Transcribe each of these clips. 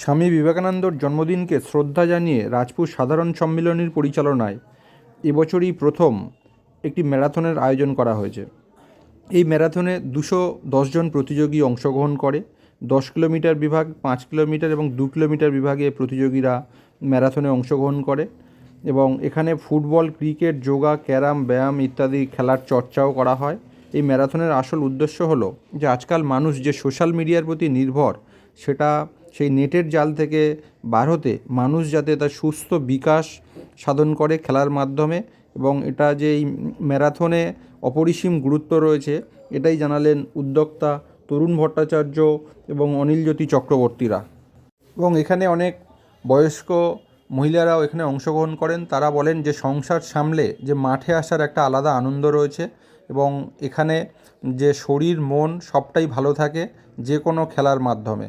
স্বামী বিবেকানন্দর জন্মদিনকে শ্রদ্ধা জানিয়ে রাজপুর সাধারণ সম্মিলনীর পরিচালনায় এবছরই প্রথম একটি ম্যারাথনের আয়োজন করা হয়েছে। এই ম্যারাথনে দুশো দশজন প্রতিযোগী অংশগ্রহণ করে। দশ কিলোমিটার বিভাগ, পাঁচ কিলোমিটার এবং দু কিলোমিটার বিভাগে প্রতিযোগীরা ম্যারাথনে অংশগ্রহণ করে এবং এখানে ফুটবল, ক্রিকেট, যোগা, ক্যারাম, ব্যায়াম ইত্যাদি খেলার চর্চাও করা হয়। এই ম্যারাথনের আসল উদ্দেশ্য হলো যে আজকাল মানুষ যে সোশ্যাল মিডিয়ার প্রতি নির্ভর, সেটা সেই নেটের জাল থেকে বার হতে মানুষ যাতে তার সুস্থ বিকাশ সাধন করে খেলার মাধ্যমে এবং এটা যে এই ম্যারাথনে অপরিসীম গুরুত্ব রয়েছে, এটাই জানালেন উদ্যোক্তা তরুণ ভট্টাচার্য এবং অনিলজ্যোতি চক্রবর্তীরা। এবং এখানে অনেক বয়স্ক মহিলারাও এখানে অংশগ্রহণ করেন। তারা বলেন যে সংসার সামলে যে মাঠে আসার একটা আলাদা আনন্দ রয়েছে এবং এখানে যে শরীর, মন সবটাই ভালো থাকে যে কোনো খেলার মাধ্যমে।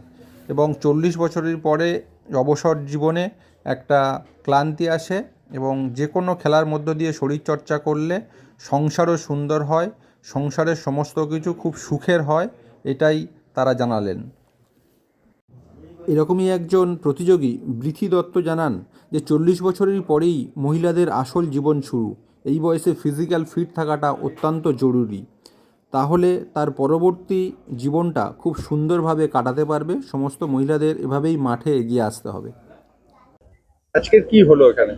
এবং চল্লিশ বছরের পরে অবসর জীবনে একটা ক্লান্তি আসে এবং যে কোনো খেলার মধ্য দিয়ে শরীরচর্চা করলে সংসারও সুন্দর হয়, সংসারের সমস্ত কিছু খুব সুখের হয়, এটাই তারা জানালেন। এরকমই একজন প্রতিযোগী বৃথি দত্ত জানান যে চল্লিশ বছরের পরেই মহিলাদের আসল জীবন শুরু। এই বয়সে ফিজিক্যাল ফিট থাকাটা অত্যন্ত জরুরি। তাহলে তার পরবর্তী জীবনটা খুব সুন্দরভাবে কাটাতে পারবে। সমস্ত মহিলাদের এভাবেই মাঠে এগিয়ে আসতে হবে। আজকে কি হলো এখানে?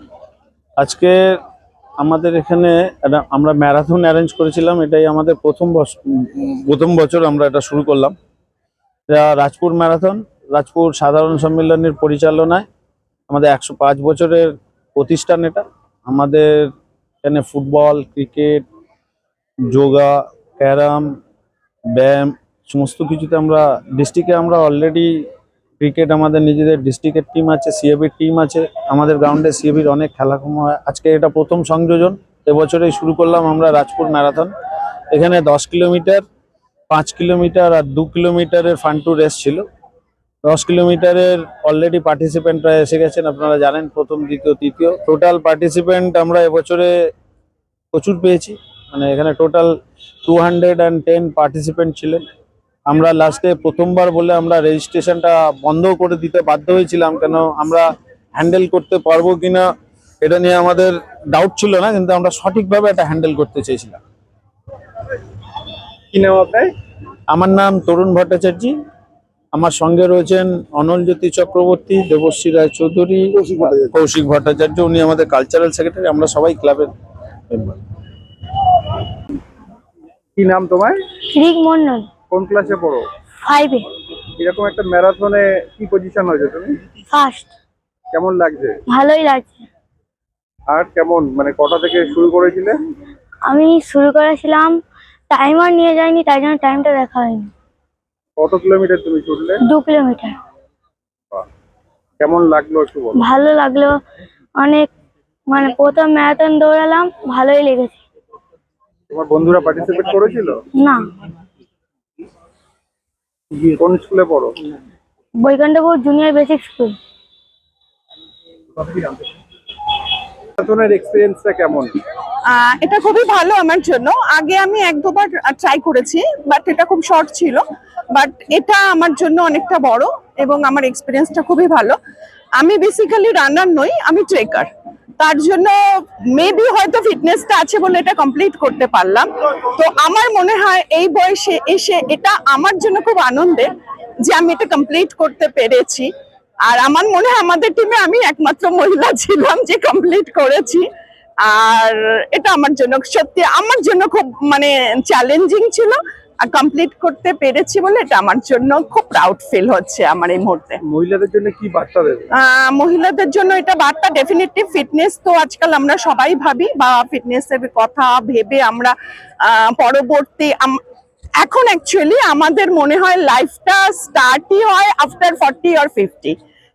আজকে আমাদের এখানে একটা আমরা ম্যারাথন অ্যারেঞ্জ করেছিলাম। এটাই আমাদের প্রথম বছর প্রথম বছর আমরা এটা শুরু করলাম। এটা রাজপুর ম্যারাথন। রাজপুর সাধারণ সম্মেলনের পরিচালনায় আমাদের একশো পাঁচ বছরের প্রতিষ্ঠান এটা। আমাদের এখানে ফুটবল ক্রিকেট যোগা ক্যারাম, ব্যায়াম, সমস্ত কিছুতে আমরা ডিস্ট্রিক্টে আমরা অলরেডি ক্রিকেট আমাদের নিজেদের ডিস্ট্রিক্টের টিম আছে সিএবির টিম আছে, আমাদের গ্রাউন্ডে সিএবির অনেক খেলা হয়। আজকে এটা প্রথম সংযোজন, এবছরেই শুরু করলাম আমরা রাজপুর ম্যারাথন এখানে দশ কিলোমিটার পাঁচ কিলোমিটার আর দু কিলোমিটারের ফান টু রেস ছিল দশ কিলোমিটারের অলরেডি পার্টিসিপেন্টরা এসে গেছেন, আপনারা জানেন প্রথম, দ্বিতীয়, তৃতীয়। টোটাল পার্টিসিপেন্ট আমরা এবছরে প্রচুর পেয়েছি। মানে এখানে total two hundred and ten participant ছিলেন। আমরা লাস্টে প্রথমবার বলে আমরা রেজিস্ট্রেশনটা বন্ধ করে দিতে বাধ্য হয়েছিলাম কেন আমরা হ্যান্ডেল করতে পারব কিনা এটা নিয়ে আমাদের ডাউট ছিল না কিন্তু আমরা সঠিকভাবে এটা হ্যান্ডেল করতে চেয়েছিলাম। কি নাম আপনার? আমার নাম তরুণ ভট্টাচার্য। আমার সঙ্গে রয়েছেন অনলজ্যোতি চক্রবর্তী দেবশ্রী রায় চৌধুরী কৌশিক ভট্টাচার্য উনি আমাদের কালচারাল সেক্রেটারি আমরা সবাই ক্লাবের মেম্বার কি নাম তোমার? ঋক মন্ডল। কোন ক্লাসে পড়ো? ফাইভে এরকম একটা ম্যারাথনে কি পজিশন হয়েছে তুমি? ফার্স্ট কেমন লাগছে? ভালোই লাগছে। আর কেমন? মানে কটা থেকে শুরু করেছিলে? আমি শুরু করেছিলাম টাইমার নিয়ে যাইনি তাই জন্য টাইমটা দেখা হয়নি। কত কিলোমিটার তুমি ছুটলে? দু কিলোমিটার কেমন লাগল একটু বলো? ভালো লাগল। অনেক মানে প্রথম ম্যারাথন দৌড়ালাম ভালোই লেগেছে। তোমার বন্ধুরা পার্টিসিপেট করেছিল? না। কোন স্কুলে পড়ো? বৈকুণ্ঠপুর জুনিয়র বেসিক স্কুল ম্যারাথনের এক্সপিরিয়েন্সটা কেমন? আহ, এটা খুবই ভালো আমার জন্য। আগে আমি এক দুবার ট্রাই করেছি বাট এটা খুব শর্ট ছিল। বাট এটা আমার জন্য অনেকটা বড় এবং আমার এক্সপিরিয়েন্সটা খুবই ভালো। আমি বেসিক্যালি রানার নই আমি ট্রেকার তার জন্য মেবি হয়তো ফিটনেসটা আছে বলে এটা কমপ্লিট করতে পারলাম। তো আমার মনে হয় এই বয়সে এসে এটা আমার জন্য খুব আনন্দের যে আমি এটা কমপ্লিট করতে পেরেছি। আর আমার মনে হয় আমাদের টিমে আমি একমাত্র মহিলা ছিলাম যে কমপ্লিট করেছি। আর এটা আমার জন্য সত্যি আমার জন্য খুব মানে চ্যালেঞ্জিং ছিল। কমপ্লিট করতে পেরেছি বলে এটা আমার জন্য খুব প্রাউড ফিল হচ্ছে আমার এই মুহূর্তে। মহিলাদের জন্য কি বার্তা দেবে? মহিলাদের জন্য এটা বার্তা ডেফিনেটলি ফিটনেস তো আজকাল আমরা সবাই ভাবি বা ফিটনেসের কথা ভেবে আমরা পরবর্তী এখন অ্যাকচুয়ালি আমাদের মনে হয় লাইফটা স্টার্টই হয় আফটার ফর্টি আর ফিফটি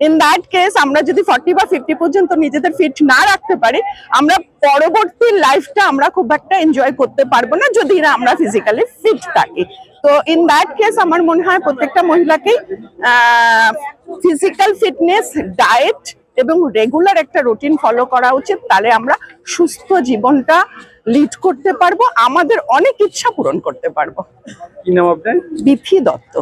ইন দ্যাট কেস আমরা যদি ফর্টি বা ফিফটি পর্যন্ত নিজেদের ফিট না রাখতে পারি আমরা পরবর্তী লাইফটা আমরা খুব একটা এনজয় করতে পারব না যদি না আমরা ফিজিক্যালি ফিট থাকি। তো ইন দ্যাট কেস আমার মনে হয় প্রত্যেকটা মহিলাকেই ফিজিক্যাল ফিটনেস ডায়েট এবং রেগুলার একটা রুটিন ফলো করা উচিত। তাহলে আমরা সুস্থ জীবনটা লিড করতে পারব আমাদের অনেক ইচ্ছা পূরণ করতে পারব। কি নাম আপনার? বিথি দত্ত।